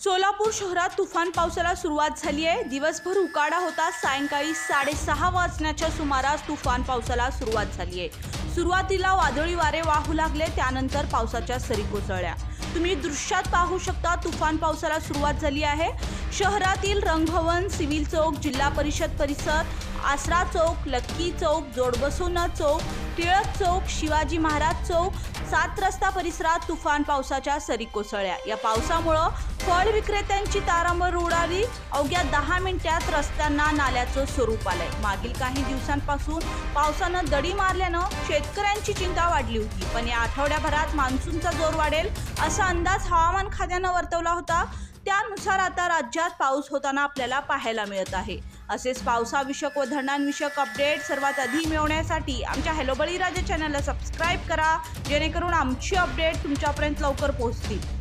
सोलापूर शहरात तुफान पावसाला सुरुवात झाली आहे. दिवसभर उकाडा होता. सायंकाळी साडेसहा वाजण्याच्या सुमारास तुफान पावसाला सुरुवात झाली आहे. सुरुवातीला वादळी वारे वाहू लागले त्यानंतर पावसाच्या सरी कोसळल्या. तुम्ही दृश्यात पाहू शकता तुफान पावसाला सुरुवात झाली आहे. शहरातील रंगभवन सिव्हिल चौक जिल्हा परिषद परिसर आसरा चौक लक्की चौक जोडबसोना चौक टिळक चौक शिवाजी महाराज चौक सात रस्ता परिसरात तुफान पावसाच्या सरी कोसळल्या. या पावसामुळं फळ विक्रेत्यांची तारांबर उडाली अवघ्या दहा मिनिटात रस्त्यांना नाल्याचं स्वरूप आलंय. मागील काही दिवसांपासून पावसानं दडी मारल्यानं शेतकऱ्यांची चिंता वाढली होती. पण या आठवड्याभरात मान्सूनचा जोर वाढेल असा अंदाज हवामान खात्यानं वर्तवला होता. त्यानुसार आता राज्यात पाऊस होताना आपल्याला पाहायला मिळत आहे. असेच पावसाविषयक व धरणांविषयक अपडेट सर्वात आधी मिळवण्यासाठी आमच्या हॅलो बळीराजा चॅनलला सबस्क्राईब करा. जेणेकरून आमची अपडेट तुमच्यापर्यंत लवकर पोहोचतील.